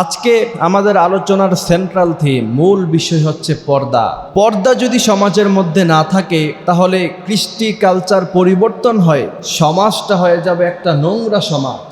আজকে আমাদের আলোচনার সেন্ট্রাল থিম মূল বিষয় হচ্ছে পর্দা। পর্দা যদি সমাজের মধ্যে না থাকে, তাহলে কৃষ্টি কালচার পরিবর্তন হয়, সমাজটা হয়ে যাবে একটা নোংরা সমাজ।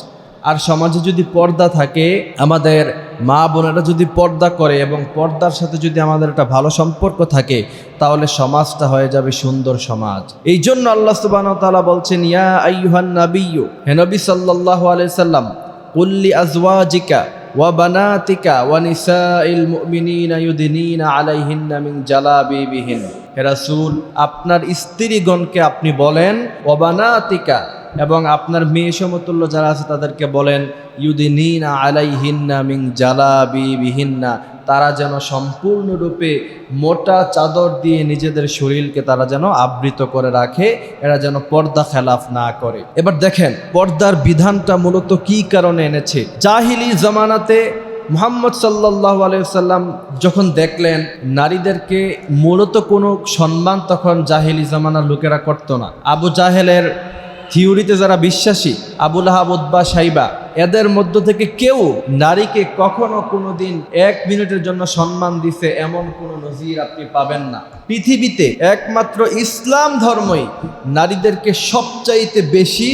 আর সমাজে যদি পর্দা থাকে, আমাদের মা বোনেরা যদি পর্দা করে এবং পর্দার সাথে যদি আমাদের একটা ভালো সম্পর্ক থাকে, তাহলে সমাজটা হয়ে যাবে সুন্দর সমাজ। এই জন্য আল্লাহ সুবাহ বলছেন, ইয়া আইয়ুহান নাবিয়্যু, হে নবী সাল্লাল্লাহু আলাইহি সাল্লাম, কুল্লি আজওয়াজিকা ওয়া বানাতিকা ওয়া নিসাইল মুমিনিনা ইউদিনিনা আলাইহিন্না মিন জালাবিবিহিন। হে রাসূল, আপনার স্ত্রীগণকে আপনি বলেন, ওয়া বানাতিকা এবং আপনার মেয়ে সমতুল্য যারা আছে তাদেরকে বলেন, ইউদিনিনা আলাইহিন্না মিন জালাবিবিহিন্না। তারা যেন সম্পূর্ণরূপে মোটা চাদর দিয়ে নিজেদের শরীরকে তারা যেন আবৃত করে রাখে, এরা যেন পর্দা খেলাফ না করে। এবার দেখেন, পর্দার বিধানটা মূলত কি কারণে এনেছে? জাহিলি জামানাতে মোহাম্মদ সাল্লাহ আলাইসাল্লাম যখন দেখলেন, নারীদেরকে মূলত কোনো সম্মান তখন জাহিলি জামানার লোকেরা করতো না। আবু জাহেলের থিওরিতে যারা বিশ্বাসী আবুল আহাবুদ্বা সাইবা, এদের মধ্য থেকে কেউ নারীকে কখনো কোনো দিন এক মিনিটের জন্য সম্মান দিছে এমন কোনো নজির আপনি পাবেন না। পৃথিবীতে একমাত্র ইসলাম ধর্মই নারীদেরকে সবচাইতে বেশি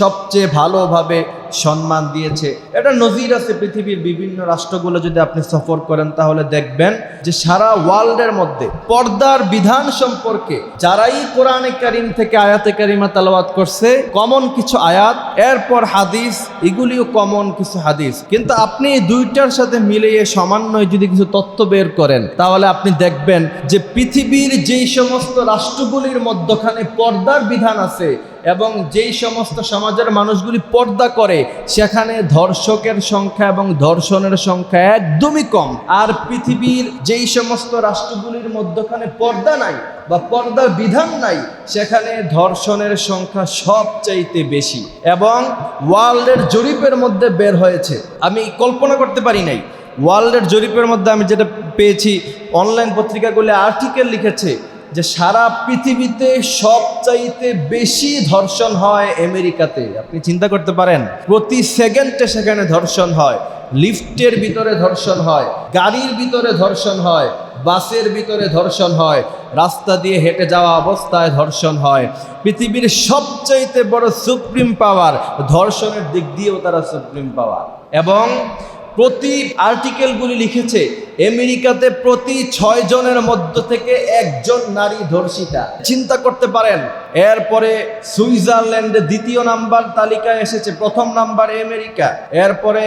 সবচেয়ে ভালোভাবে সম্মান দিয়েছে। এটা নজির আছে পৃথিবীর বিভিন্ন রাষ্ট্রগুলো যদি আপনি সফর করেন, তাহলে দেখবেন যে সারা ওয়ার্ল্ডের মধ্যে পর্দার বিধান সম্পর্কে যারাই কোরআনে কারিম থেকে আয়াতে কারিমা তালাবাত করছে, কমন কিছু আয়াত, এরপর হাদিস, এগুলিও কমন কিছু হাদিস। কিন্তু আপনি দুইটার সাথে মিলিয়ে সমন্বয় যদি কিছু তথ্য বের করেন, তাহলে আপনি দেখবেন যে পৃথিবীর যেই সমস্ত রাষ্ট্রগুলির মধ্যখানে পর্দার বিধান আছে এবং যেই সমস্ত সমাজের মানুষগুলি পর্দা করে, সেখানে ধর্ষকের সংখ্যা এবং ধর্ষণের সংখ্যা একদমই কম। আর পৃথিবীর যেই সমস্ত রাষ্ট্রগুলির মধ্যখানে পর্দা নাই বা পর্দার বিধান নাই, সেখানে ধর্ষণের সংখ্যা সবচাইতে বেশি এবং ওয়ার্ল্ডের জরিপের মধ্যে বের হয়েছে। আমি কল্পনা করতে পারি নাই। ওয়ার্ল্ডের জরিপের মধ্যে আমি যেটা পেয়েছি, অনলাইন পত্রিকাগুলি আর্টিকেল লিখেছে যে সারা পৃথিবীতে সবচাইতে বেশি ধর্ষণ হয় আমেরিকাতে। আপনি চিন্তা করতে পারেন, প্রতি সেকেন্ডে সেখানে ধর্ষণ হয়, লিফটের ভিতরে ধর্ষণ হয়, গাড়ির ভিতরে ধর্ষণ হয়, বাসের ভিতরে ধর্ষণ হয়, রাস্তা দিয়ে হেঁটে যাওয়া অবস্থায় ধর্ষণ হয়। পৃথিবীর সবচাইতে বড় সুপ্রিম পাওয়ার ধর্ষণের দিক দিয়েও তারা সুপ্রিম পাওয়ার। এবং প্রতি আর্টিকেলগুলি লিখেছে, আমেরিকাতে প্রতি ছয় জনের মধ্য থেকে একজন নারী ধর্ষিতা। চিন্তা করতে পারেন, এরপরে সুইজারল্যান্ডে দ্বিতীয় নাম্বার তালিকায় এসেছে প্রথম নাম্বার আমেরিকা, এরপরে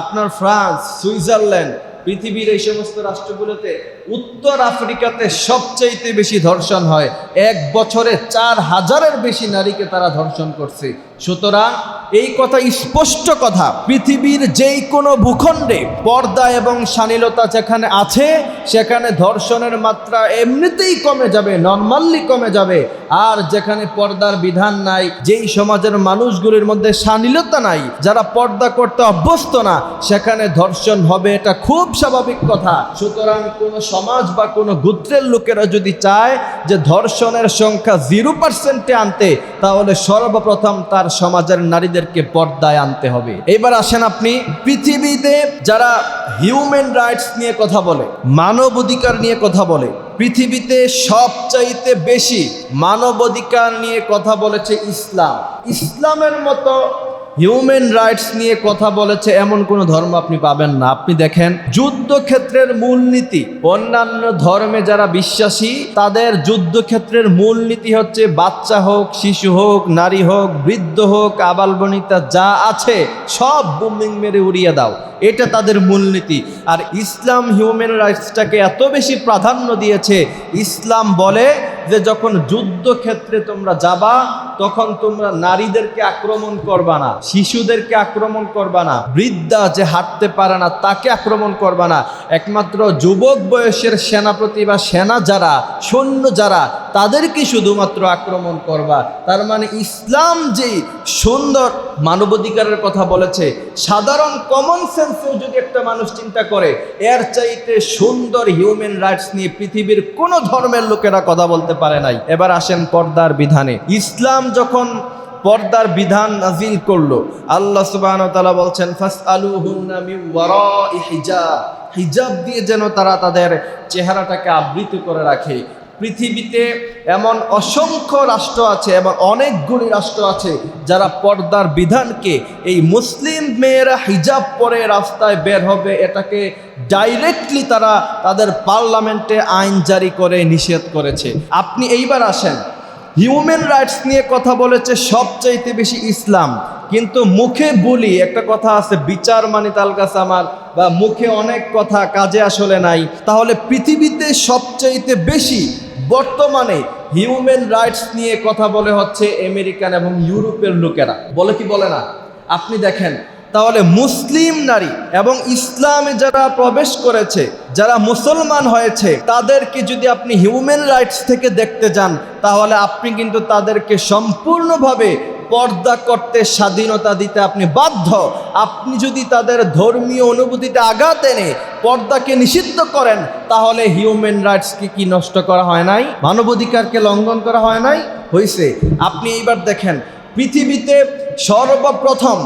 আপনার ফ্রান্স, সুইজারল্যান্ড, পৃথিবীর এই সমস্ত রাষ্ট্রগুলোতে উত্তর আফ্রিকাতে সবচাইতে বেশি ধর্ষণ হয়। এক বছরে চার হাজারের বেশি নারীকে তারা ধর্ষণ করছে। সুতরাং এই কথা স্পষ্ট কথা, পৃথিবীর যেই কোনো ভূখণ্ডে, পর্দা এবং শালীলতা যেখানে আছে, সেখানে ধর্ষণের মাত্রা এমনিতেই কমে যাবে, নর্মালি কমে যাবে। আর যেখানে পর্দার বিধান নাই, যেই সমাজের মানুষগুলির মধ্যে শালীলতা নাই, যারা পর্দা করতে অভ্যস্ত না, সেখানে ধর্ষণ হবে এটা খুব স্বাভাবিক কথা। সুতরাং কোনো সমাজ বা কোনো গোত্রের লোকেরা যদি চায় যে ধর্ষণের সংখ্যা জিরো পার্সেন্টে আনতে, তাহলে সর্বপ্রথম তার সমাজের নারীদেরকে পর্দায় আনতে হবে। এবার আসেন আপনি পৃথিবীতে যারা হিউম্যান রাইটস নিয়ে কথা বলে, মানব অধিকার নিয়ে কথা বলে, পৃথিবীতে সবচাইতে বেশি মানব অধিকার নিয়ে কথা বলেছে ইসলাম। ইসলামের মতো হিউম্যান রাইটস নিয়ে কথা বলেছে, এমন কোনো ধর্ম আপনি পাবেন না। আপনি দেখেন, যুদ্ধক্ষেত্রের মূলনীতি, অন্যান্য ধর্মে যারা বিশ্বাসী, তাদের যুদ্ধক্ষেত্রের মূলনীতি হচ্ছে বাচ্চা হোক, শিশু হোক, নারী হোক, বৃদ্ধ হোক, আবালবনিতা যা আছে, সব বুমিং মেরে উড়িয়ে দাও। এটা তাদের মূলনীতি। আর ইসলাম হিউম্যান রাইটসটাকে এত বেশি প্রাধান্য দিয়েছে, ইসলাম বলে যে যখন যুদ্ধক্ষেত্রে তোমরা যাবা, তখন তোমরা নারীদেরকে আক্রমণ করবা না, শিশুদেরকে আক্রমণ করবা না, বৃদ্ধা যে হাঁটতে পারে না, তাকে আক্রমণ করবা না। একমাত্র যুবক বয়সের সেনাপতি বা সেনা যারা, সৈন্য যারা তাদেরকে শুধুমাত্র আক্রমণ করবা। তার মানে ইসলাম যে সুন্দর মানবাধিকারের কথা বলেছে, সাধারণ কমন সেন্সেও যদি একটা মানুষ চিন্তা করে, এর চাইতে সুন্দর হিউম্যান রাইটস নিয়ে পৃথিবীর কোনো ধর্মের লোকেরা কথা বলতে পারে নাই। এবার আসেন পর্দার বিধানে। ইসলাম যখন পর্দার বিধান নাজিল করল, আল্লাহ সুবাহ তালা বলছেন ফাস আলু হিজাব। হিজাব দিয়ে যেন তারা তাদের চেহারাটাকে আবৃত করে রাখে। পৃথিবীতে এমন অসংখ্য রাষ্ট্র আছে এবং অনেকগুলি রাষ্ট্র আছে যারা পর্দার বিধানকে এই মুসলিম মেয়েরা হিজাব পরে রাস্তায় বের হবে, এটাকে ডাইরেক্টলি তারা তাদের পার্লামেন্টে আইন জারি করে নিষেধ করেছে। আপনি এইবার আসেন হিউম্যান রাইটস নিয়ে কথা বলেছে সবচাইতে বেশি ইসলাম, কিন্তু মুখে বলি, একটা কথা আছে, বিচার মানি তাল কাছে আমার, বা মুখে অনেক কথা, কাজে আসলে নাই, তাহলে পৃথিবীতে সবচাইতে বেশি বর্তমানে হিউম্যান রাইটস নিয়ে কথা বলে হচ্ছে আমেরিকান এবং ইউরোপের লোকেরা। বলে কি বলে না? আপনি দেখেন, তাহলে মুসলিম নারী এবং ইসলামে যারা প্রবেশ করেছে, যারা মুসলমান হয়েছে, তাদেরকে যদি আপনি হিউম্যান রাইটস থেকে দেখতে যান, তাহলে আপনি কিন্তু তাদেরকে সম্পূর্ণভাবে পর্দা করতে স্বাধীনতা দিতে আপনি বাধ্য। আপনি যদি তাদের ধর্মীয় অনুভূতিতে আঘাত এনে পর্দাকে নিষিদ্ধ করেন, তাহলে হিউম্যান রাইটসকে কি নষ্ট করা হয় নাই? মানবাধিকারকে লঙ্ঘন করা হয় নাই? হয়েছে আপনি এইবার দেখেন, পৃথিবীতে সর্বপ্রথম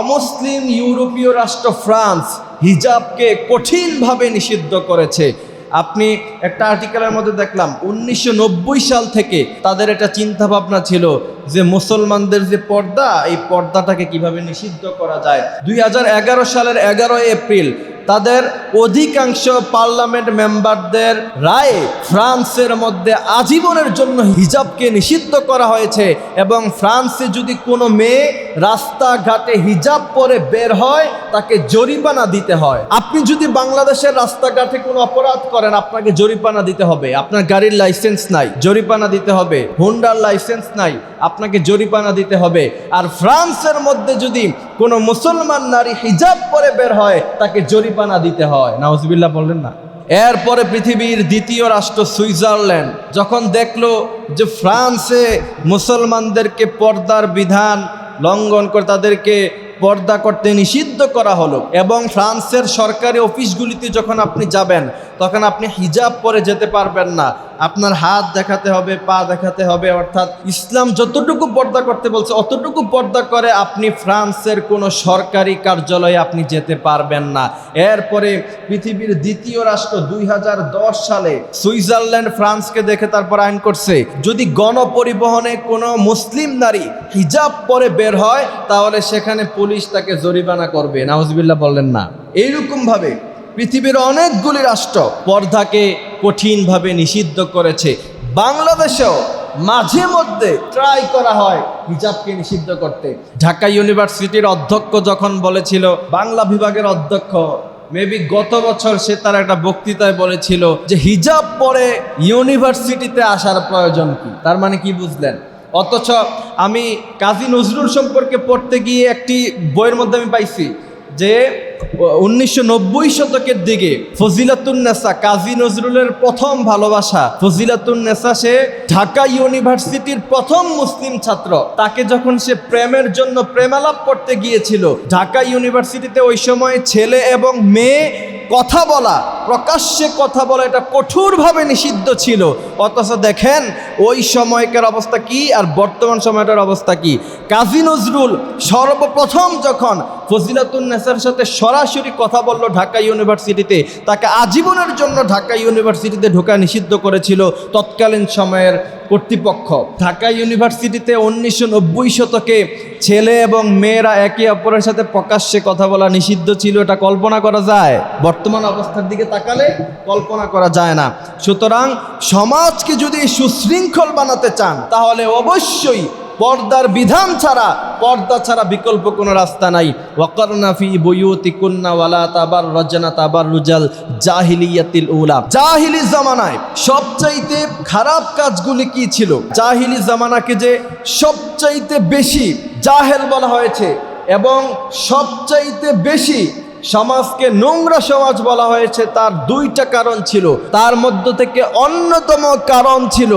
অমুসলিম ইউরোপীয় রাষ্ট্র ফ্রান্স হিজাবকে কঠিনভাবে নিষিদ্ধ করেছে। আপনি একটা আর্টিকেলের মধ্যে দেখলাম, উনিশশো নব্বই সাল থেকে তাদের একটা চিন্তা ভাবনা ছিল যে মুসলমানদের যে পর্দা, এই পর্দাটাকে কীভাবে নিষিদ্ধ করা যায়। দুই হাজার এগারো সালের এগারো এপ্রিল তাদের অধিকাংশ পার্লামেন্ট মেম্বারদের রায়ে ফ্রান্সের মধ্যে আজীবনের জন্য হিজাবকে নিষিদ্ধ করা হয়েছে এবং ফ্রান্সে যদি কোনো মেয়ে রাস্তাঘাটে হিজাব পরে বের হয়, তাকে জরিমানা দিতে হয়। আপনি যদি বাংলাদেশের রাস্তাঘাটে কোনো অপরাধ করেন, আপনাকে জরিমানা দিতে হবে। আপনার গাড়ির লাইসেন্স নাই, জরিমানা দিতে হবে। হুন্ডার লাইসেন্স নাই, আপনাকে জরিমানা দিতে হবে। আর ফ্রান্সের মধ্যে যদি কোনো মুসলমান নারী হিজাব পরে বের হয়, তাকে জরিপানা দিতে হয়। নাউজবিল্লা বললেন না। এরপরে পৃথিবীর দ্বিতীয় রাষ্ট্র সুইজারল্যান্ড, যখন দেখল যে ফ্রান্সে মুসলমানদেরকে পর্দার বিধান লঙ্ঘন করে তাদেরকে পর্দা করতে নিষিদ্ধ করা হলো। এবং ফ্রান্সের সরকারি অফিসগুলিতে যখন আপনি যাবেন, তখন আপনি হিজাব পরে যেতে পারবেন না। আপনার হাত দেখাতে হবে, পা দেখাতে হবে, অর্থাৎ ইসলাম যতটুকু পর্দা করতে বলছে, অতটুকু পর্দা করে আপনি ফ্রান্সের কোনো সরকারি কার্যালয়ে আপনি যেতে পারবেন না। এরপরে পৃথিবীর দ্বিতীয় রাষ্ট্র দুই হাজার দশ সালে সুইজারল্যান্ড ফ্রান্সকে দেখে তারপর আইন করছে, যদি গণপরিবহনে কোনো মুসলিম নারী হিজাব পরে বের হয়, তাহলে সেখানে পুলিশ তাকে জরিমানা করবে নাউজবিল্লাহ বললেন না। এইরকমভাবে পৃথিবীর অনেকগুলি রাষ্ট্র পর্দাকে কঠিনভাবে নিষিদ্ধ করেছে। বাংলাদেশেও মাঝে মধ্যে ট্রাই করা হয় হিজাবকে নিষিদ্ধ করতে। ঢাকা ইউনিভার্সিটির অধ্যক্ষ যখন বলেছিল বাংলা বিভাগের অধ্যক্ষ মেবি গত বছর সে তার একটা বক্তৃতায় বলেছিল যে হিজাব পরে ইউনিভার্সিটিতে আসার প্রয়োজন কি? তার মানে কি বুঝলেন? অথচ আমি কাজী নজরুল সম্পর্কে পড়তে গিয়ে একটি বইয়ের মধ্যে আমি পাইছি যে, উনিশশো নব্বই শতকের দিকে ফজিলাতুন্নেসা কাজী নজরুলের প্রথম ভালোবাসা ফজিলাতুন্নেসা সে ঢাকা ইউনিভার্সিটির প্রথম মুসলিম ছাত্র। তাকে যখন সে প্রেমের জন্য প্রেমালাপ করতে গিয়েছিল, ঢাকা ইউনিভার্সিটিতে ওই সময় ছেলে এবং মেয়ে কথা বলা, প্রকাশ্যে কথা বলা এটা কঠোরভাবে নিষিদ্ধ ছিল। অথচ দেখেন, ওই সময়কার অবস্থা কি আর বর্তমান সময়টার অবস্থা কি? কাজী নজরুল সর্বপ্রথম যখন ফজিলাতুন্নেসার সাথে সরাসরি কথা বলল ঢাকা ইউনিভার্সিটিতে, তাকে আজীবনের জন্য ঢাকা ইউনিভার্সিটিতে ঢোকা নিষিদ্ধ করেছিল তৎকালীন সময়ের কর্তৃপক্ষ। ঢাকা ইউনিভার্সিটিতে উনিশশো নব্বই শতকে ছেলে এবং মেয়েরা একে অপরের সাথে প্রকাশ্যে কথা বলা নিষিদ্ধ ছিল, এটা কল্পনা করা যায়। বর্তমান অবস্থার দিকে তাকালে কল্পনা করা যায় না। সুতরাং সমাজকে যদি সুশৃঙ্খল বানাতে চান, তাহলে অবশ্যই পর্দার বিধান ছাড়া, পর্দা ছাড়া বিকল্প কোনো রাস্তা নাই। ওয়াকরনাফি বইয়তি কুন্না ওয়ালা তাবার রজনা তাবার রুজাল জাহিলিয়াতিল উলা। জাহিলি জামানায় সবচাইতে খারাপ কাজগুলি কি ছিল? জাহিলি জামানাকে যে সবচাইতে বেশি জাহেল বলা হয়েছে এবং সবচাইতে বেশি সমাজকে নোংরা সমাজ বলা হয়েছে, তার দুইটা কারণ ছিল। তার মধ্য থেকে অন্যতম কারণ ছিল,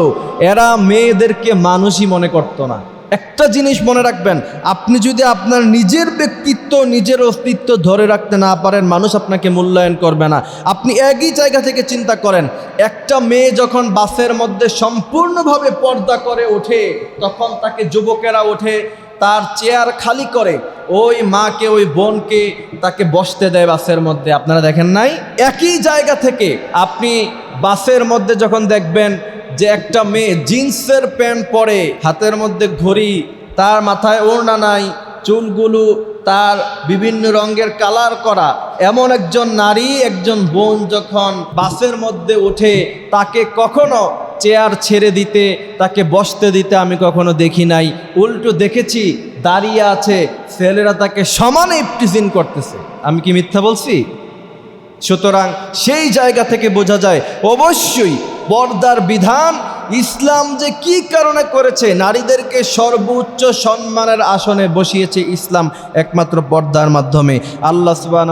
এরা মেয়েদেরকে মানুষই মনে করতো না। একটা জিনিস মনে রাখবেন, আপনি যদি আপনার নিজের ব্যক্তিত্ব, নিজের অস্তিত্ব ধরে রাখতে না পারেন, মানুষ আপনাকে মূল্যায়ন করবে না। আপনি একই জায়গা থেকে চিন্তা করেন, একটা মেয়ে যখন বাসের মধ্যে সম্পূর্ণভাবে পর্দা করে ওঠে, তখন তাকে যুবকেরা ওঠে, তার চেয়ার খালি করে, ওই মাকে, ওই বোনকে তাকে বসতে দেয় বাসের মধ্যে। আপনারা দেখেন নাই? একই জায়গা থেকে আপনি বাসের মধ্যে যখন দেখবেন যে একটা মেয়ে জিন্সের প্যান্ট পরে হাতের মধ্যে ঘড়ি, তার মাথায় ওড়না নাই, চুলগুলো তার বিভিন্ন রঙের কালার করা। এমন একজন নারী, একজন বোন যখন বাসের মধ্যে ওঠে, তাকে কখনো চেয়ার ছেড়ে দিতে, তাকে বসতে দিতে আমি কখনো দেখি নাই। উল্টো দেখেছি, দাঁড়িয়ে আছে, ছেলেরা তাকে সমানে ইপটিজিন করতেছে। আমি কি মিথ্যা বলছি? সুতরাং সেই জায়গা থেকে বোঝা যায়, অবশ্যই পর্দার বিধান। ইসলাম যে কি কারণে করেছে? নারীদেরকে সর্বোচ্চ সম্মানের আসনে বসিয়েছে ইসলাম একমাত্র পর্দার মাধ্যমে। আল্লাহ সুবাহ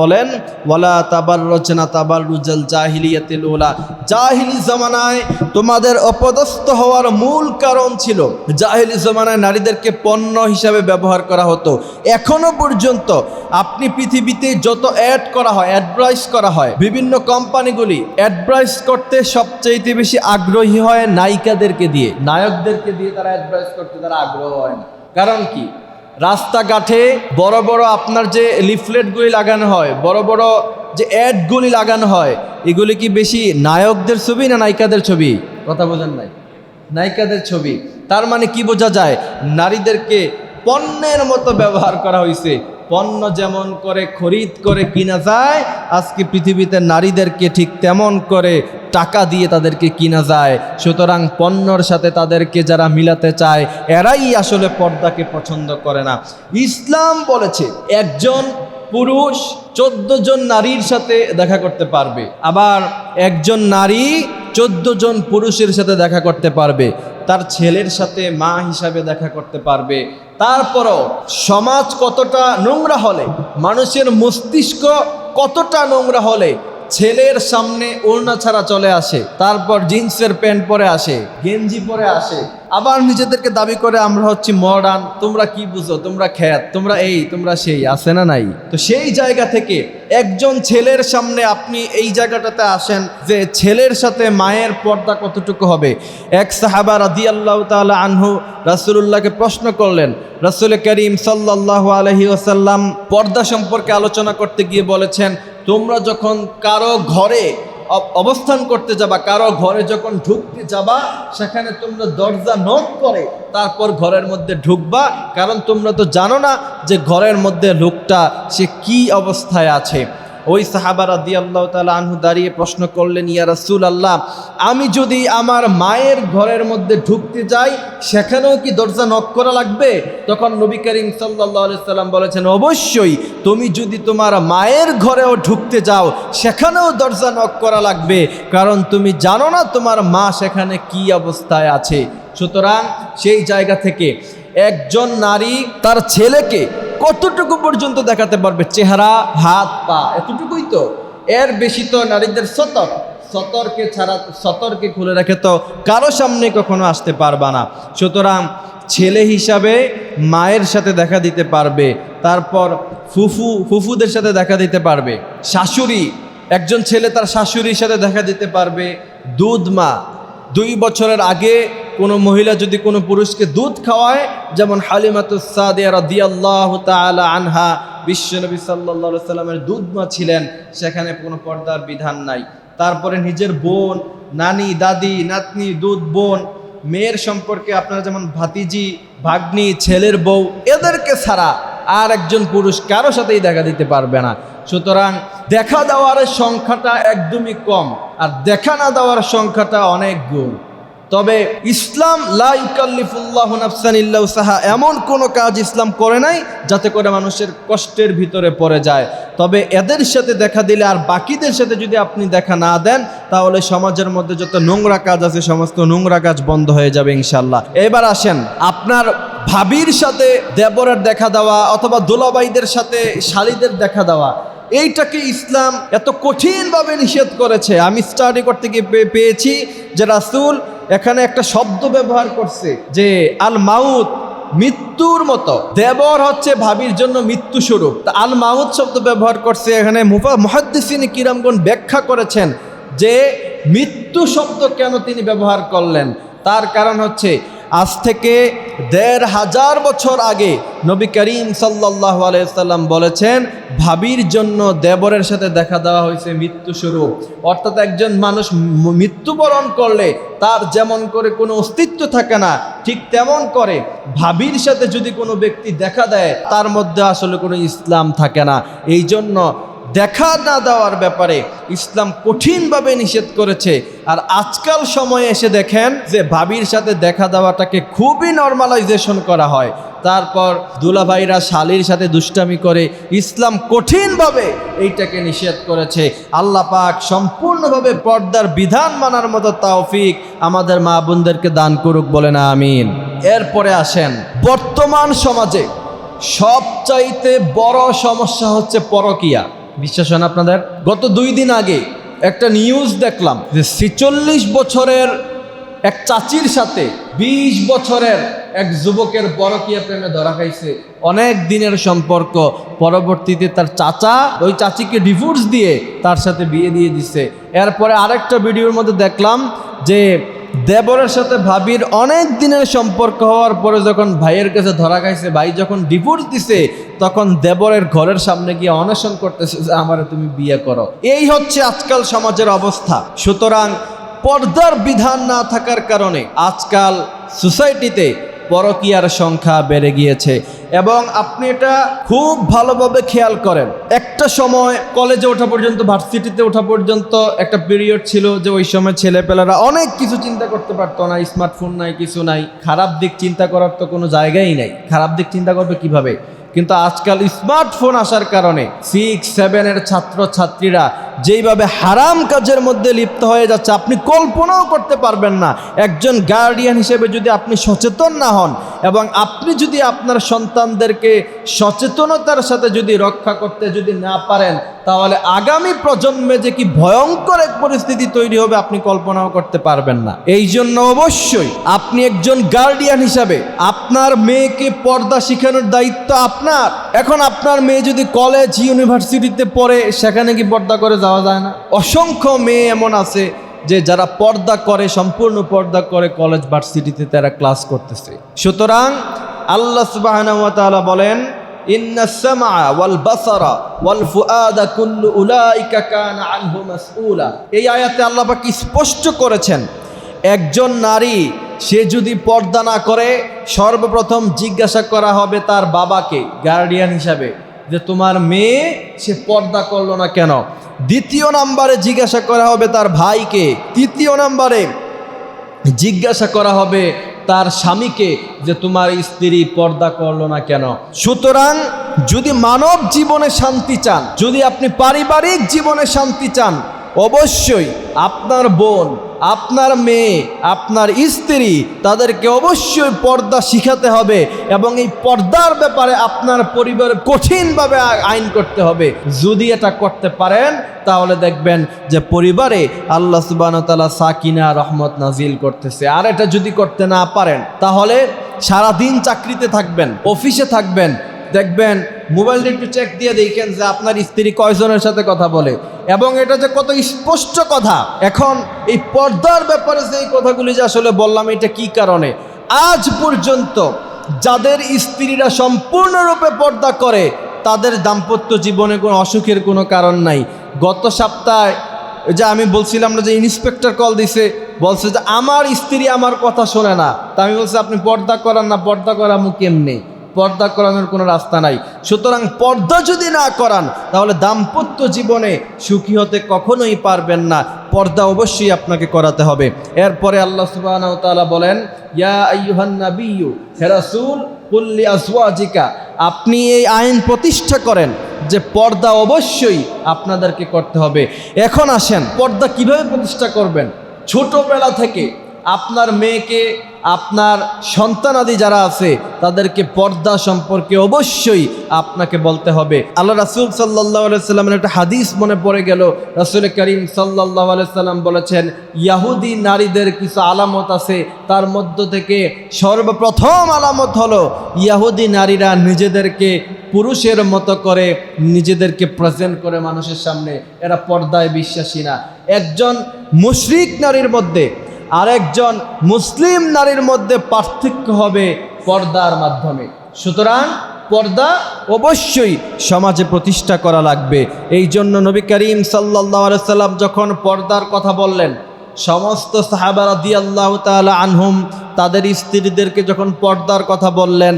বলেন ওয়ালা তাবার রচনা তাবার রুজাল জাহিলিয়াতিল ওলা জাহিলি জামানায় তোমাদের অপদস্থ হওয়ার মূল কারণ ছিল, জাহিলি জামানায় নারীদেরকে পণ্য হিসাবে ব্যবহার করা হতো। এখনও পর্যন্ত আপনি পৃথিবীতে যত অ্যাড করা হয়, অ্যাডভাইস করা হয়, বিভিন্ন কোম্পানিগুলি অ্যাডভাইস করতে সবচেয়ে বেশি আগ্রহী হয় নায়িকাদেরকে দিয়ে। নায়কদেরকে দিয়ে তারা অ্যাডভাইস করতে তারা আগ্রহ হয় না। কারণ কি? রাস্তাঘাটে বড় বড় আপনার যে লিফলেটগুলি লাগানো হয় বড় বড় যে অ্যাডগুলি লাগানো হয় এগুলি কি বেশি নায়কদের ছবি না নায়িকাদের ছবি? কথা বোঝেন নাই। নায়িকাদের ছবি। তার মানে কি বোঝা যায়? নারীদেরকে পণ্যের মতো ব্যবহার করা হয়েছে পণ্য যেমন করে খরিদ করে কিনা যায় আজকে পৃথিবীতে নারীদেরকে ঠিক তেমন করে টাকা দিয়ে তাদেরকে কিনা যায়। সুতরাং পণ্যর সাথে তাদেরকে যারা মিলাতে চায়, এরাই আসলে পর্দাকে পছন্দ করে না। ইসলাম বলেছে, একজন পুরুষ চোদ্দ জন নারীর সাথে দেখা করতে পারবে। আবার একজন নারী চোদ্দ জন পুরুষের সাথে দেখা করতে পারবে। তার ছেলের সাথে মা হিসাবে দেখা করতে পারবে। তারপরও সমাজ কতটা নোংরা হলে, মানুষের মস্তিষ্ক কতটা নোংরা হলে ছেলের সামনে ওড়না ছাড়া চলে আসে, তারপর জিন্সের প্যান্ট পরে আসে, গেঞ্জি পরে আসে। আবার নিজেদেরকে দাবি করে আমরা হচ্ছি মডার্ন তোমরা কি বুঝো? তোমরা খ্যাত, তোমরা এই, তোমরা সেই আসে না নাই? তো সেই জায়গা থেকে একজন ছেলের সামনে আপনি এই জায়গাটাতে আসেন যে ছেলের সাথে মায়ের পর্দা কতটুকু হবে। এক সাহাবা রাদি আল্লাহ তালা আনহু রাসুল্লাহকে প্রশ্ন করলেন, রাসুল করিম সাল্লাহ আলহি ওসাল্লাম পর্দা সম্পর্কে আলোচনা করতে গিয়ে বলেছেন তোমরা যখন কারও ঘরে অব- অবস্থান করতে যাবা, কারও ঘরে যখন ঢুকতে যাবা, সেখানে তোমরা দরজা নক করে তারপর ঘরের মধ্যে ঢুকবা। কারণ তোমরা তো জানো না যে ঘরের মধ্যে লোকটা, সে কি অবস্থায় আছে। ওই সাহাবারা দি আল্লাহ তালা আনহু দাঁড়িয়ে প্রশ্ন করলেন, ইয়া রাসুল আল্লাহ আমি যদি আমার মায়ের ঘরের মধ্যে ঢুকতে যাই, সেখানেও কি দরজা নক করা লাগবে? তখন নবী করিম সাল্লাহ সাল্লাম বলেছেন, অবশ্যই, তুমি যদি তোমার মায়ের ঘরেও ঢুকতে যাও, সেখানেও দরজা নক করা লাগবে, কারণ তুমি জানো না তোমার মা সেখানে কি অবস্থায় আছে। সুতরাং সেই জায়গা থেকে একজন নারী তার ছেলেকে কতটুকু পর্যন্ত দেখাতে পারবে? চেহারা, হাত, পা, এতটুকুই তো। এর বেশি তো নারীদের সতর্ক। সতর্কে ছাড়া, সতর্কে খুলে রেখে তো কারও সামনে কখনো আসতে পারবা না। সুতরাং ছেলে হিসাবে মায়ের সাথে দেখা দিতে পারবে, তারপর ফুফু, ফুফুদের সাথে দেখা দিতে পারবে। শাশুড়ি, একজন ছেলে তার শাশুড়ির সাথে দেখা দিতে পারবে। দুধ মা, দুই বছরের আগে কোনো মহিলা যদি কোনো পুরুষকে দুধ খাওয়ায়, যেমন হালিমাতুসাদিয়া আনহা বিশ্বনবী সাল্লাল্লাহু সাল্লামের দুধ মা ছিলেন, সেখানে কোনো পর্দার বিধান নাই। তারপরে নিজের বোন, নানি, দাদি, নাতনি, দুধ, বোন, মেয়ের সম্পর্কে আপনারা যেমন ভাতিজি, ভাগ্নি, ছেলের বউ, এদেরকে ছাড়া আর একজন পুরুষ কারও সাথেই দেখা দিতে পারবে না। সুতরাং দেখা দেওয়ার সংখ্যাটা একদমই কম, আর দেখা না দেওয়ার সংখ্যাটা অনেক গুণ। তবে ইসলাম লাইকাল্লিফুল্লাহ নাফসানিল্লাহ সাহা এমন কোনো কাজ ইসলাম করে নাই যাতে করে মানুষের কষ্টের ভিতরে পড়ে যায়। তবে এদের সাথে দেখা দিলে আর বাকিদের সাথে যদি আপনি দেখা না দেন, তাহলে সমাজের মধ্যে যত নোংরা কাজ আছে, সমস্ত নোংরা কাজ বন্ধ হয়ে যাবে ইনশাল্লাহ এবার আসেন, আপনার ভাবির সাথে দেবরের দেখা দেওয়া অথবা দোলাবাইদের সাথে শালিদের দেখা দেওয়া, এইটাকে ইসলাম এত কঠিনভাবে নিষেধ করেছে। আমি স্টাডি করতে গিয়ে পেয়েছি যে রাসূল এখানে একটা শব্দ ব্যবহার করছে যে আল মাউত মৃত্যুর মতো। দেবর হচ্ছে ভাবির জন্য মৃত্যু স্বরূপ। তা আল মাউত শব্দ ব্যবহার করছে এখানে মহাদ্দিসিন কিরামগণ ব্যাখ্যা করেছেন যে মৃত্যু শব্দ কেন তিনি ব্যবহার করলেন। তার কারণ হচ্ছে আজ থেকে দেড় হাজার বছর আগে নবী করিম সাল্লাহ আলাইসাল্লাম বলেছেন, ভাবির জন্য দেবরের সাথে দেখা দেওয়া হয়েছে মৃত্যু মৃত্যুস্বরূপ অর্থাৎ একজন মানুষ মৃত্যুবরণ করলে তার যেমন করে কোনো অস্তিত্ব থাকে না, ঠিক তেমন করে ভাবির সাথে যদি কোনো ব্যক্তি দেখা দেয়, তার মধ্যে আসলে কোনো ইসলাম থাকে না। এই জন্য দেখা না দেওয়ার ব্যাপারে ইসলাম কঠিনভাবে নিষেধ করেছে। আর আজকাল সময়ে এসে দেখেন যে ভাবির সাথে দেখা দেওয়াটাকে খুবই নর্মালাইজেশন করা হয়। তারপর দুলাভাইরা শালির সাথে দুষ্টামি করে ইসলাম কঠিনভাবে এইটাকে নিষেধ করেছে। আল্লাহ পাক সম্পূর্ণভাবে পর্দার বিধান মানার মতো তাওফিক আমাদের মা বোনদেরকে দান করুক বলে না, আমিন। এরপরে আসেন, বর্তমান সমাজে সবচাইতে বড় সমস্যা হচ্ছে পরকিয়া। বিশ্বাস হয় না আপনাদের? গত দুই দিন আগে একটা নিউজ দেখলাম যে ছেচল্লিশ বছরের এক চাচির সাথে ২০ বছরের এক যুবকের পরকিয়া প্রেমে ধরা খাইছে। অনেক দিনের সম্পর্ক, পরবর্তীতে তার চাচা ওই চাচিকে ডিভোর্স দিয়ে তার সাথে বিয়ে দিয়ে দিছে। এরপরে আরেকটা ভিডিওর মধ্যে দেখলাম যে দেবরের সাথে ভাবির অনেক দিনের সম্পর্ক হওয়ার পরে যখন ভাইয়ের কাছে ধরা খাইছে, ভাই যখন ডিভোর্স দিছে, তখন দেবরের ঘরের সামনে গিয়ে অনশন করতেছে যে, আমার তুমি বিয়ে করো। এই হচ্ছে আজকাল সমাজের অবস্থা। সুতরাং পর্দার বিধান না থাকার কারণে আজকাল সোসাইটিতে পরকীয়ার সংখ্যা বেড়ে গিয়েছে। এবং আপনি এটা খুব ভালোভাবে খেয়াল করেন। একটা সময় কলেজে ওঠা পর্যন্ত, ভার্সিটিতে ওঠা পর্যন্ত একটা পিরিয়ড ছিল যে ওই সময় ছেলেপেলেরা অনেক কিছু চিন্তা করতে পারতো না, স্মার্টফোন নাই, কিছু নাই। খারাপ দিক চিন্তা করার তো কোনো জায়গাই নাই। খারাপ দিক চিন্তা করবে কীভাবে? কিন্তু আজকাল স্মার্টফোন আসার কারণে সিক্স সেভেনের ছাত্র ছাত্রীরা যেইভাবে হারাম কাজের মধ্যে লিপ্ত হয়ে যাচ্ছে, আপনি কল্পনাও করতে পারবেন না। একজন গার্ডিয়ান হিসেবে যদি আপনি সচেতন না হন এবং আপনি যদি আপনার সন্তানদেরকে সচেতনতার সাথে যদি রক্ষা করতে যদি না পারেন, তাহলে আগামী প্রজন্মে যে কি ভয়ঙ্কর এক পরিস্থিতি তৈরি হবে আপনি কল্পনাও করতে পারবেন না। এই জন্য অবশ্যই আপনি একজন গার্ডিয়ান হিসাবে আপনার মেয়েকে পর্দা শেখানোর দায়িত্ব আপনার। এখন আপনার মেয়ে যদি কলেজ ইউনিভার্সিটিতে পড়ে, সেখানে কি পর্দা করে যাওয়া যায় না? অসংখ্য মেয়ে এমন আছে যে যারা পর্দা করে, সম্পূর্ণ পর্দা করে কলেজ ভার্সিটিতে তারা ক্লাস করতেছে। সুতরাং আল্লাহ সুবাহ বলেন ওয়াল বাসারা ওয়াল ফুআদা কুল্লু উলাইকা কানা আনহু মাসউলা। এই আয়াতে আল্লাহ পাক স্পষ্ট করেছেন? একজন নারী, সে যদি পর্দা না করে, সর্বপ্রথম জিজ্ঞাসা করা হবে তার বাবাকে গার্ডিয়ান হিসাবে, যে তোমার মেয়ে, সে পর্দা করল না কেন? দ্বিতীয় নাম্বারে জিজ্ঞাসা করা হবে তার ভাইকে, তৃতীয় নাম্বারে জিজ্ঞাসা করা হবে তার স্বামীকে যে তোমার স্ত্রী পর্দা করল না কেন। সুতরাং যদি মানব জীবনে শান্তি চান, যদি আপনি পারিবারিক জীবনে শান্তি চান, অবশ্যই আপনার বোন আপনার মেয়ে, আপনার স্ত্রী তাদেরকে অবশ্যই পর্দা শিখাতে হবে এবং এই পর্দার ব্যাপারে আপনার পরিবার কঠিনভাবে আইন করতে হবে। যদি এটা করতে পারেন, তাহলে দেখবেন যে পরিবারে আল্লাহ সুবান তালা সাকিনা, রহমত নাজিল করতেছে। আর এটা যদি করতে না পারেন, তাহলে সারাদিন চাকরিতে থাকবেন, অফিসে থাকবেন দেখবেন, মোবাইলটা একটু চেক দিয়ে দেখেন যে আপনার স্ত্রী কয়জনের সাথে কথা বলে। এবং এটা যে কত স্পষ্ট কথা, এখন এই পর্দার ব্যাপারে যে এই কথাগুলি যে আসলে বললাম, এটা কি কারণে? আজ পর্যন্ত যাদের স্ত্রীরা সম্পূর্ণরূপে পর্দা করে, তাদের দাম্পত্য জীবনে কোনো অসুখের কোনো কারণ নাই। গত সপ্তাহে যে আমি বলছিলাম না যে ইন্সপেক্টর কল দিছে, বলছে যে, আমার স্ত্রী আমার কথা শোনে না। তা আমি বলছি, আপনি পর্দা করান না, পর্দা করা মু কেমনি পর্দা করানোর কোনো রাস্তা নাই। সুতরাং পর্দা যদি না করান, তাহলে দাম্পত্য জীবনে সুখী হতে কখনোই পারবেন না। পর্দা অবশ্যই আপনাকে করাতে হবে। এরপরে আল্লাহ তাআলা বলেন, ইয়া আইয়ুহান নাবিয়্যু, হে রাসূল কুল্লি আজওয়াজিকা। আপনি এই আইন প্রতিষ্ঠা করেন যে পর্দা অবশ্যই আপনাদেরকে করতে হবে। এখন আসেন, পর্দা কীভাবে প্রতিষ্ঠা করবেন? ছোটবেলা থেকে আপনার মেয়েকে, আপনার সন্তানাদি যারা আছে, তাদেরকে পর্দা সম্পর্কে অবশ্যই আপনাকে বলতে হবে। আল্লাহ রাসুল সাল্লাহ সাল্লামের একটা হাদিস মনে পড়ে গেল। রাসুল করিম সাল্লাহ সাল্লাম বলেছেন, ইয়াহুদি নারীদের কিছু আলামত আছে, তার মধ্য থেকে সর্বপ্রথম আলামত হলো, ইয়াহুদি নারীরা নিজেদেরকে পুরুষের মতো করে নিজেদেরকে প্রেজেন্ট করে মানুষের সামনে। এরা পর্দায় বিশ্বাসী না। একজন মুশরিক নারীর মধ্যে আরেকজন মুসলিম নারীর মধ্যে পার্থক্য হবে পর্দার মাধ্যমে। সুতরাং পর্দা অবশ্যই সমাজে প্রতিষ্ঠা করা লাগবে। এই জন্য নবী করিম সাল্লাহ সাল্লাম যখন পর্দার কথা বললেন, সমস্ত সাহাবারা দিয়াল্লাহ তালা আনহুম তাদের স্ত্রীদেরকে যখন পর্দার কথা বললেন,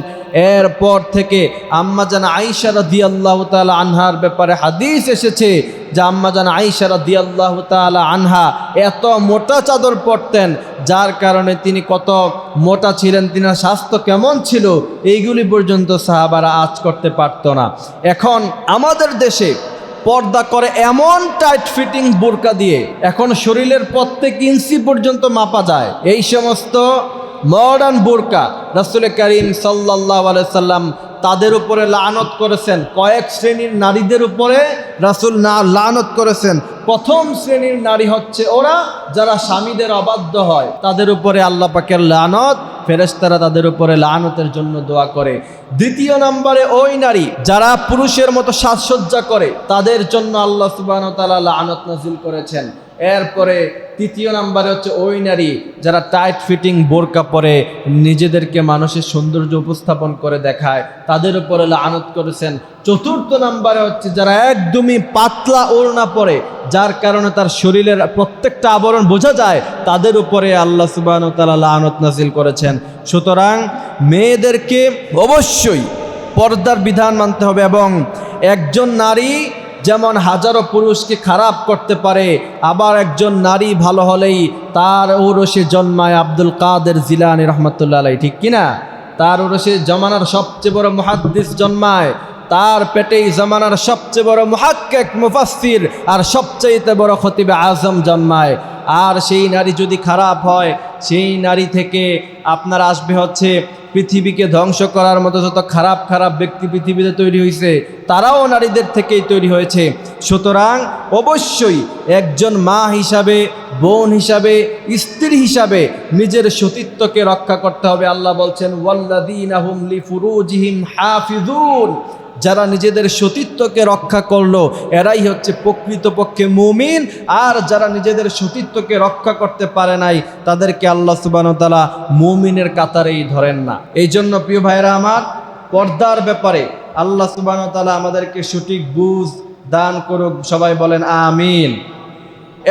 এরপর থেকে আম্মাজান আইসারা দিয়াল্লাহ তালা আনহার ব্যাপারে হাদিস এসেছে যে আম্মাজান আইসারা দিয়াল্লাহ তালা আনহা এত মোটা চাদর পরতেন, যার কারণে তিনি কত মোটা ছিলেন, তিনার স্বাস্থ্য কেমন ছিল, এইগুলি পর্যন্ত সাহাবারা আজ করতে পারত না। এখন আমাদের দেশে পর্দা করে এমন টাইট ফিটিং বোরকা দিয়ে এখন শরীরের প্রত্যেক ইঞ্চি পর্যন্ত মাপা যায়। এই সমস্ত মডার্ন বোরকা রাসুল করিম সাল্লাহ সাল্লাম তাদের উপরে লানত করেছেন। কয়েক শ্রেণির নারীদের উপরে রাসুল না লানত করেছেন। প্রথম শ্রেণির নারী হচ্ছে ওরা যারা স্বামীদের অবাধ্য হয়, তাদের উপরে আল্লাহ পাকের লানত ফেরেস্তারা তাদের উপরে লানতের জন্য দোয়া করে। দ্বিতীয় নম্বরে ওই নারী যারা পুরুষের মতো সাজসজ্জা করে, তাদের জন্য আল্লাহ সুবাহ তালা লানত নাজিল করেছেন। এরপরে তৃতীয় নাম্বারে হচ্ছে ওই নারী যারা টাইট ফিটিং বোরকা পরে নিজেদেরকে মানুষের সৌন্দর্য উপস্থাপন করে দেখায়। তাদের উপরে লানত করেছেন। চতুর্থ নাম্বারে হচ্ছে যারা একদমই পাতলা ওড়না পরে, যার কারণে তার শরীরের প্রত্যেকটা আবরণ বোঝা যায়, তাদের উপরে আল্লাহ সুবাহ তালা লানত নাজিল করেছেন। সুতরাং মেয়েদেরকে অবশ্যই পর্দার বিধান মানতে হবে এবং একজন নারী যেমন হাজারো পুরুষকে খারাপ করতে পারে, আবার একজন নারী ভালো হলেই তার ঔরসে জন্মায় আব্দুল কাদের জিলানি রহমতুল্লাহ আলাই ঠিক কিনা? তার ঔরসে জমানার সবচেয়ে বড় মহাদ্দিস জন্মায়, তার পেটেই জমানার সবচেয়ে বড় মহাক্কেক মুফাসির আর সবচেয়েতে বড় খতিবে আজম জন্মায়। আর সেই নারী যদি খারাপ হয়, সেই নারী থেকে আপনার আসবে হচ্ছে পৃথিবীকে ধ্বংস করার মতো যত খারাপ খারাপ ব্যক্তি পৃথিবীতে তৈরি হয়েছে তারাও নারীদের থেকেই তৈরি হয়েছে। সুতরাং অবশ্যই একজন মা হিসাবে, বোন হিসাবে, স্ত্রী হিসাবে নিজের সতীত্বকে রক্ষা করতে হবে। আল্লাহ বলছেন ওয়াল্লাদিন যারা নিজেদের সতীত্বকে রক্ষা করল, এরাই হচ্ছে প্রকৃতপক্ষে মুমিন। আর যারা নিজেদের সতীত্বকে রক্ষা করতে পারে নাই, তাদেরকে আল্লাহ সুবানতালা মুমিনের কাতারেই ধরেন না। এই জন্য প্রিয় ভাইরা আমার, পর্দার ব্যাপারে আল্লাহ সুবানতালা আমাদেরকে সঠিক বুঝ দান করুক, সবাই বলেন আমিন।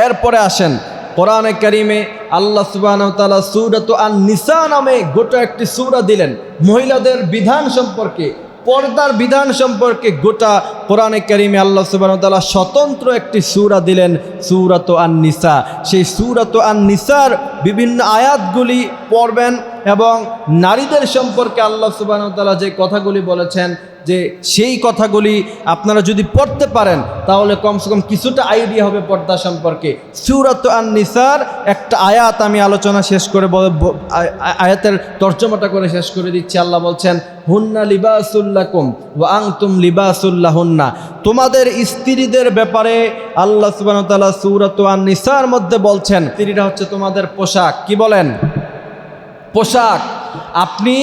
এরপরে আসেন, কোরআনে কারিমে আল্লাহ সুবাহতালা সুরাত আন নিসা নামে গোটা একটি সুরা দিলেন। মহিলাদের বিধান সম্পর্কে পর্দার বিধান সম্পর্কে গোটা কোরআনে কারিমে আল্লাহ সুবাহতাল্লাহ স্বতন্ত্র একটি সুরা দিলেন, সুরাত আন নিসা সেই সুরাত আন নিসার বিভিন্ন আয়াতগুলি পড়বেন এবং নারীদের সম্পর্কে আল্লাহ সুবাহতাল্লাহ যে কথাগুলি বলেছেন যে সেই কথাগুলি আপনারা যদি পড়তে পারেন, তাহলে কমসে কম কিছুটা আইডিয়া হবে পর্দা সম্পর্কে। সুরাত আন নিসার একটা আয়াত আমি আলোচনা শেষ করে আয়াতের তর্জমাটা করে শেষ করে দিচ্ছি। আল্লাহ বলছেন, হুন্না লিবাসুল্লাকুম ও আংতুম লিবাসুল্লাহ হুন্না তোমাদের স্ত্রীদের ব্যাপারে আল্লাহ সুবাহ তাআলা সুরাত আন নিসার মধ্যে বলছেন, স্ত্রীরা হচ্ছে তোমাদের পোশাক। কি বলেন? পোশাক। আপনি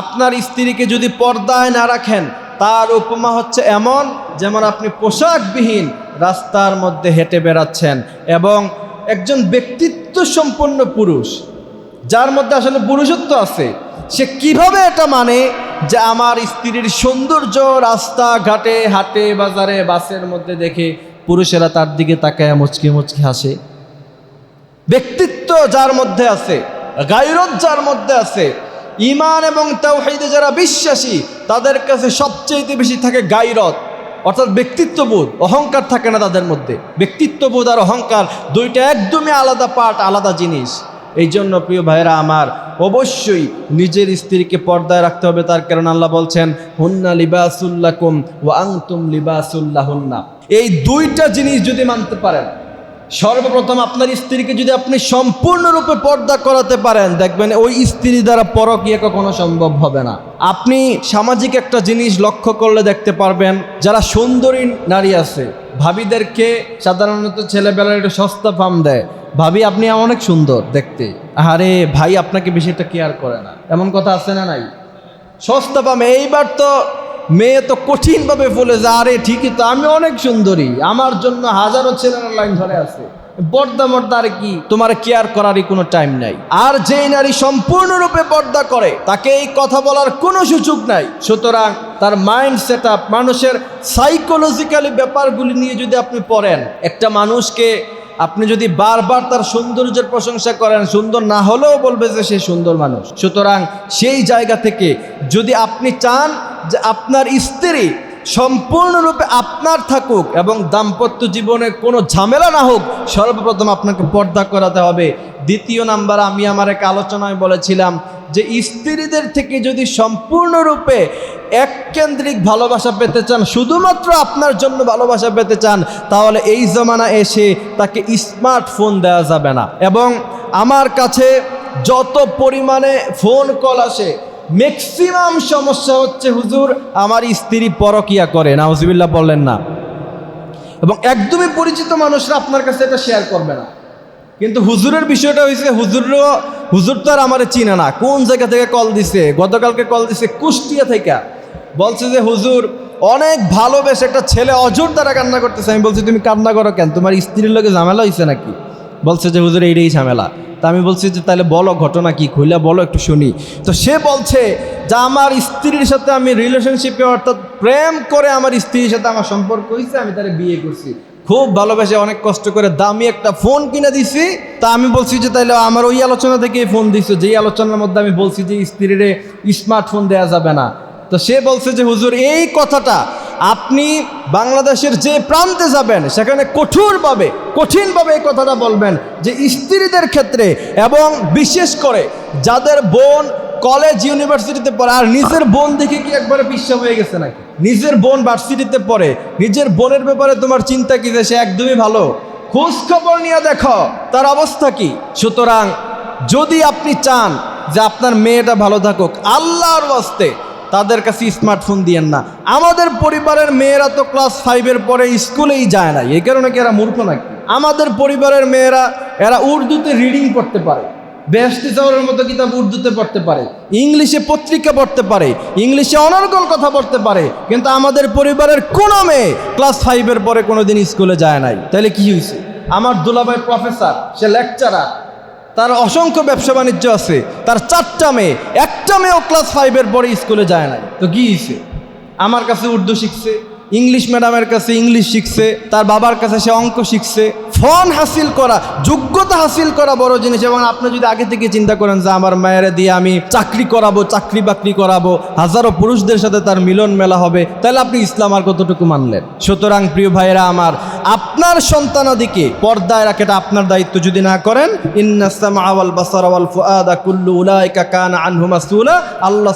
আপনার স্ত্রীকে যদি পর্দায় না রাখেন, তার উপমা হচ্ছে এমন যেমন আপনি পোশাকবিহীন রাস্তার মধ্যে হেঁটে বেড়াচ্ছেন এবং একজন ব্যক্তিত্ব সম্পন্ন পুরুষ, যার মধ্যে আসলে পুরুষত্ব আছে, সে কীভাবে এটা মানে যে আমার স্ত্রীর সৌন্দর্য রাস্তাঘাটে, হাটে, বাজারে, বাসের মধ্যে দেখে পুরুষেরা তার দিকে তাকায়, মুচকি মুচকি হাসে। ব্যক্তিত্ব যার মধ্যে আছে, গায়রত যার মধ্যে আছে ইমান এবং তাওহীদে যারা বিশ্বাসী, তাদের কাছে সবচেয়ে বেশি থাকে গায়রত, অর্থাৎ ব্যক্তিত্ববোধ, অহংকার থাকে না তাদের মধ্যে। ব্যক্তিত্ববোধ আর অহংকার দুইটা একদমই আলাদা পার্ট আলাদা জিনিস। এই জন্য প্রিয় ভাইরা আমার, অবশ্যই নিজের স্ত্রীকে পর্দায় রাখতে হবে, তার কারণ আল্লাহ বলছেন, হুন্না লিবাসুল্লাকুম ও আংতুম লিবাসুল্লাহ হুন্না এই দুইটা জিনিস যদি মানতে পারেন সর্বপ্রথম আপনার স্ত্রীকে যদি আপনি সম্পূর্ণরূপে পর্দা করাতে পারেন, দেখবেন ওই স্ত্রী দ্বারা পরকীয়া কখনো সম্ভব হবে না। আপনি সামাজিক একটা জিনিস লক্ষ্য করলে দেখতে পারবেন, যারা সুন্দরী নারী আছে, ভাবিদেরকে সাধারণত ছেলেবেলার একটু সস্তা ফার্ম দেয়। ভাবি, আপনি অনেক সুন্দর দেখতে। আরে ভাই আপনাকে বেশি একটা কেয়ার করে না। এমন কথা আছে না নাই? সস্তা পামে। এইবার তো মেয়ে তো কঠিনভাবে বলে যে, আরে, ঠিকই তো, আমি অনেক সুন্দরী। আমার জন্য হাজারো ছেলেরা লাইন ধরে আছে। পর্দা মর্দা আর কি, তোমার কেয়ার করারই কোনো টাইম নাই। আর যেই নারী সম্পূর্ণরূপে পর্দা করে, তাকে এই কথা বলার কোনো সুযোগ নাই। সুতরাং তার মাইন্ড সেট মানুষের সাইকোলজিক্যালি ব্যাপারগুলি নিয়ে যদি আপনি পড়েন, একটা মানুষকে আপনি যদি বারবার তার সৌন্দর্যের প্রশংসা করেন, সুন্দর না হলেও বলবে যে সে সুন্দর মানুষ। সুতরাং সেই জায়গা থেকে যদি আপনি চান যে আপনার স্ত্রী সম্পূর্ণরূপে আপনার থাকুক এবং দাম্পত্য জীবনে কোনো ঝামেলা না হোক, সর্বপ্রথম আপনাকে পর্দা করাতে হবে। দ্বিতীয় নাম্বার, আমি আমার এক আলোচনায় বলেছিলাম যে স্ত্রীদের থেকে যদি সম্পূর্ণরূপে এককেন্দ্রিক ভালোবাসা পেতে চান, শুধুমাত্র আপনার জন্য ভালোবাসা পেতে চান, তাহলে এই জমানা এসে তাকে স্মার্টফোন দেওয়া যাবে না। এবং আমার কাছে যত পরিমাণে ফোন কল আসে ম্যাক্সিমাম সমস্যা হচ্ছে হুজুর, আমার স্ত্রী পরকিয়া করে, নাউজিবিল্লাহ বললেন না। এবং একদমই পরিচিত মানুষরা আপনার কাছে এটা শেয়ার করবে না। কিন্তু হুজুরের বিষয়টা হয়েছে হুজুরও, হুজুর তো আর আমার চিনে না। কোন জায়গা থেকে কল দিছে? গতকালকে কল দিছে কুষ্টিয়া থেকে। বলছে যে, হুজুর, অনেক ভালোবেসে একটা ছেলে অজোর দ্বারা কান্না করতেছে। আমি বলছি, তুমি কান্না করো কেন? তোমার স্ত্রীর লোকে ঝামেলা হয়েছে নাকি? বলছে যে, হুজুর, এইটাই ঝামেলা। তা আমি বলছি যে তাহলে বলো ঘটনা কি? খুইলা বলো, একটু শুনি। তো সে বলছে যে, আমার স্ত্রীর সাথে আমি রিলেশনশিপে অর্থাৎ প্রেম করে আমার স্ত্রীর সাথে আমার সম্পর্ক হয়েছে আমি তারে বিয়ে করছি। খুব ভালোবেসে অনেক কষ্ট করে দামি একটা ফোন কিনে দিছি। তা আমি বলছি যে, তাইলে আমার ওই আলোচনা থেকে ফোন দিছো, যেই আলোচনার মধ্যে আমি বলছি যে, স্ত্রীরে স্মার্টফোন দেওয়া যাবে না। তো সে বলছে যে, হুজুর, এই কথাটা আপনি বাংলাদেশের যে প্রান্তে যাবেন, সেখানে কঠোরভাবে, কঠিনভাবে এই কথাটা বলবেন যে স্ত্রীদের ক্ষেত্রে এবং বিশেষ করে যাদের বোন কলেজ ইউনিভার্সিটিতে পড়ে, আর নিজের বোন দেখে কি একবারে বিশ্ব হয়ে গেছে নাকি? নিজের বোন ভার্সিটিতে পড়ে, নিজের বোনের ব্যাপারে তোমার চিন্তা কি সে একদমই ভালো? খোঁজ খবর নিয়ে দেখো, তার অবস্থা কি? সুতরাং যদি আপনি চান যে আপনার মেয়েটা ভালো থাকুক, আল্লাহর ওয়াস্তে তাদের কাছে স্মার্টফোন দিয়েন না। আমাদের পরিবারের মেয়েরা তো ক্লাস ফাইভের পরে স্কুলেই যায় না। এই কারণে কি এরা মূর্খ নাকি? আমাদের পরিবারের মেয়েরা, এরা উর্দুতে রিডিং করতে পারে। বেহস্তি চাউরের মতো কিতাব উর্দুতে পড়তে পারে। ইংলিশে পত্রিকা পড়তে পারে। ইংলিশে অনর্গল কথা পড়তে পারে। কিন্তু আমাদের পরিবারের কোনো মেয়ে ক্লাস ফাইভের পরে কোনো দিন স্কুলে যায় নাই। তাহলে কি হয়েছে আমার দুলাভাই প্রফেসর সে লেকচারার তার অসংখ্য ব্যবসা বাণিজ্য আছে, তার চারটা মেয়ে। একটা মেয়েও ক্লাস ফাইভের পরে স্কুলে যায় না তো গিয়েছে আমার কাছে উর্দু শিখছে, ইংলিশ ম্যাডামের কাছে ইংলিশ শিখছে, তার বাবার কাছে সে অঙ্ক শিখছে। ফোন হাসিল করা, যোগ্যতা হাসিল করা বড় জিনিস। এবং আপনি যদি আগে থেকে চিন্তা করেন যে আমার মায়ের দিয়ে আমি চাকরি করাবো, চাকরি বাকরি করাবো, হাজারো পুরুষদের সাথে তার মিলন মেলা হবে, তাহলে আপনি ইসলাম আর কতটুকু মানলেন? সুতরাং প্রিয় ভাইয়েরা আমার, আপনার সন্তানাদিকে পর্দায় রাখে এটা আপনার দায়িত্ব। যদি না করেন আওয়াল কুল্লু আনহু আল্লাহ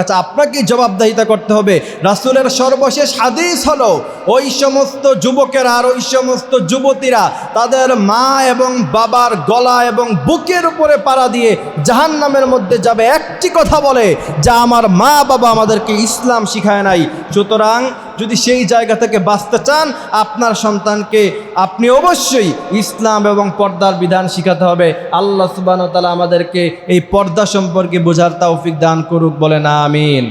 কাছে আপনাকেই জবাবদাহিতা করতে হবে। রাসূলের সর্বশেষ হাদিস হলো, ওই সমস্ত যুবকেরা আর ওই সমস্ত যুবতীরা তাদের মা এবং বাবার গলা এবং বুকের উপরে পাড়া দিয়ে জাহান্নামের মধ্যে যাবে। একটি কথা বলে, যা আমার মা বাবা আমাদেরকে ইসলাম শিখায় নাই। সুতরাং যদি সেই জায়গা থেকে বাঁচতে চান, আপনার সন্তানকে আপনি অবশ্যই ইসলাম এবং পর্দার বিধান শিখাতে হবে। আল্লাহ সুবাহ তালা আমাদেরকে এই পর্দা সম্পর্কে বোঝার তৌফিক দান করুক বলে না আমিন।